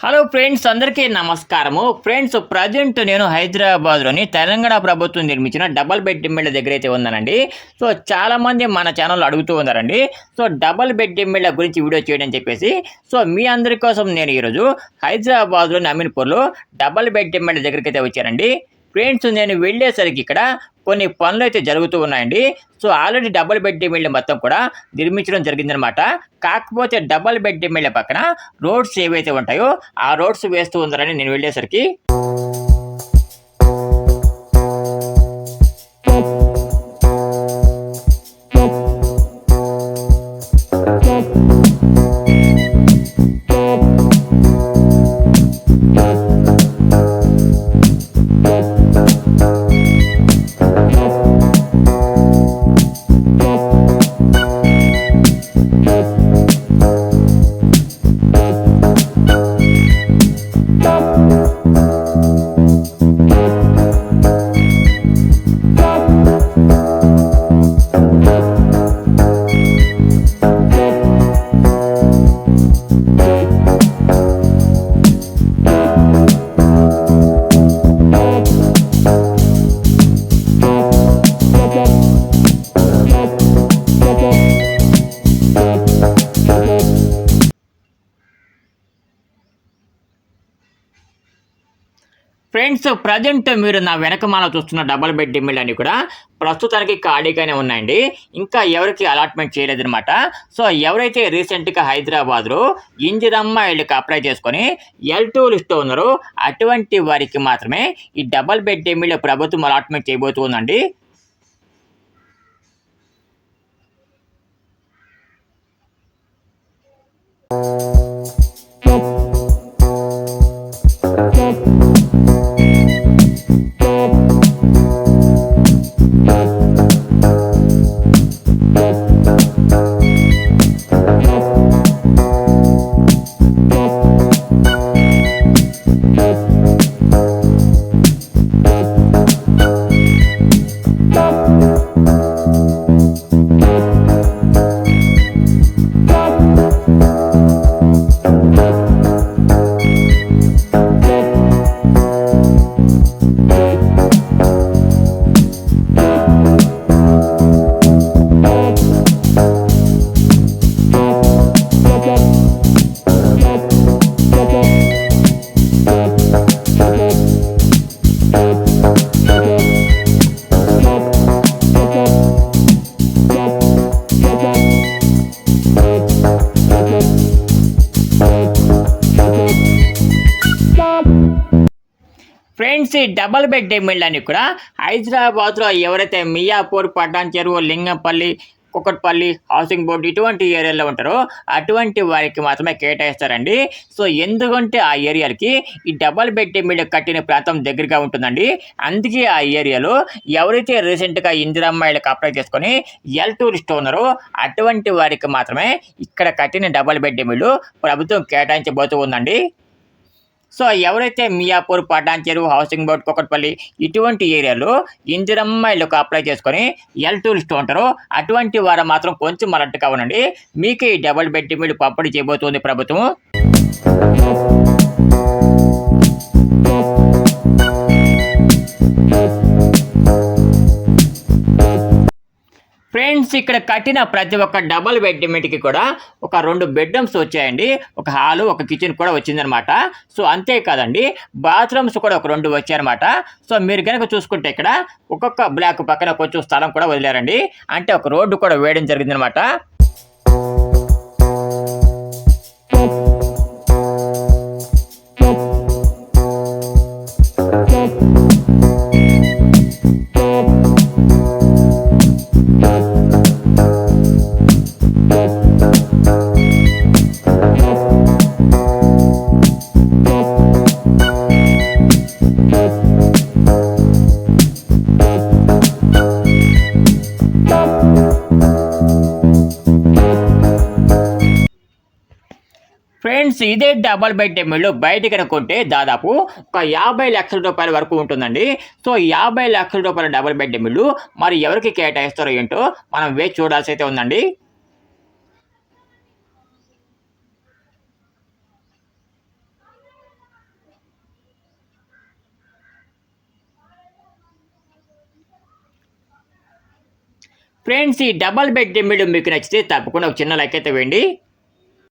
Hello friends అందరికీ నమస్కారము. Friends present నేను హైదరాబాద్లోని తెలంగాణ ప్రభుత్వం నిర్మించిన డబల్ బెడ్ ఇమ్మిళ్ళ దగ్గర అయితే ఉన్నానండి. సో చాలామంది మన ఛానల్లో అడుగుతూ ఉన్నారండి. సో డబల్ బెడ్ ఇమ్మిళ్ళ గురించి వీడియో చేయడం చెప్పేసి సో మీ అందరి కోసం నేను ఈరోజు హైదరాబాద్లోని అమీన్పూర్లో డబల్ బెడ్ ఇమ్మిళ్ళ దగ్గరికి అయితే వచ్చానండి. ఫ్రెండ్స్ నేను వెళ్ళేసరికి ఇక్కడ కొన్ని పనులు అయితే జరుగుతూ ఉన్నాయండి. సో ఆల్రెడీ డబుల్ బెడ్ మిల్లు మొత్తం కూడా నిర్మించడం జరిగిందనమాట కాకపోతే డబుల్ బెడ్ మిల్ల పక్కన రోడ్స్ ఏవైతే ఉంటాయో ఆ రోడ్స్ వేస్తూ ఉన్నారని నేను వెళ్ళేసరికి ఫ్రెండ్స్ ప్రజెంట్ మీరు నా వెనకమాల చూస్తున్న డబుల్ బెడ్ డిమ్మిల్ అని కూడా ప్రస్తుతానికి ఖాళీగానే ఉన్నాయండి. ఇంకా ఎవరికి అలాట్మెంట్ చేయలేదనమాట సో ఎవరైతే రీసెంట్గా హైదరాబాద్లో ఇంజిరమ్మ ఇళ్ళకి అప్లై చేసుకొని ఎల్ టూ లిస్ట్లో ఉన్నారో అటువంటి వారికి మాత్రమే ఈ డబల్ బెడ్ డిమ్మిల్ ప్రభుత్వం అలాట్మెంట్ చేయబోతుందండి ఫ్రెండ్స్ ఈ డబల్ బెడ్ అని కూడా హైదరాబాద్లో ఎవరైతే మియాపూర్ పటాన్ చెరువు లింగంపల్లి కుక్కట్పల్లి హౌసింగ్ బోర్డు ఇటువంటి ఏరియాలో ఉంటారో అటువంటి వారికి మాత్రమే కేటాయిస్తారండి. సో ఎందుకంటే ఆ ఏరియాలకి ఈ డబల్ బెడ్ మీద కట్టిన ప్రాంతం దగ్గరగా ఉంటుందండి. అందుకే ఆ ఏరియాలో ఎవరైతే రీసెంట్గా ఇందిరమ్మాయిలకు అప్లై చేసుకొని ఎల్ టూరిస్ట్ ఉన్నారో అటువంటి వారికి మాత్రమే ఇక్కడ కట్టిన డబల్ బెడ్ మిల్లు ప్రభుత్వం కేటాయించబోతూ ఉందండి. సో ఎవరైతే మియాపూర్ పటాన్ చెరువు హౌసింగ్ బోర్డ్ కొకట్పల్లి ఇటువంటి ఏరియాలో ఇందిరమ్మ ఇళ్ళకు అప్లై చేసుకొని ఎల్ టూరిస్ట్ ఉంటారో అటువంటి వారు మాత్రం కొంచెం అలర్ట్గా ఉండండి. మీకు ఈ డబుల్ బెడ్ మీరు పంపిణీ చేయబోతుంది ప్రభుత్వం. ఇక్కడ కట్టిన ప్రతి ఒక్క డబల్ బెడ్రూమ్కి కూడా ఒక రెండు బెడ్రూమ్స్ వచ్చాయండి. ఒక హాలు ఒక కిచెన్ కూడా వచ్చిందనమాట. సో అంతేకాదండి బాత్రూమ్స్ కూడా ఒక రెండు వచ్చాయన్నమాట సో మీరు కనుక చూసుకుంటే ఇక్కడ ఒక్కొక్క బ్లాక్ పక్కన కొంచెం స్థలం కూడా వదిలేరండి. అంటే ఒక రోడ్డు కూడా వేయడం జరిగిందనమాట. ఫ్రెండ్స్ ఇదే డబల్ బెడ్ ఇల్లు బయట కొనుక్కుంటే దాదాపు ఒక యాభై లక్షల రూపాయల వరకు ఉంటుందండి. సో యాభై లక్షల రూపాయల డబల్ బెడ్ ఇల్లు మరి ఎవరికి కేటాయిస్తారో ఏంటో మనం వేచి చూడాల్సి అయితే ఉందండి. ఫ్రెండ్స్ ఈ డబల్ బెడ్ డిమ్మిడు మీకు నచ్చితే తప్పకుండా ఒక చిన్న లైక్ అయితే వేయండి.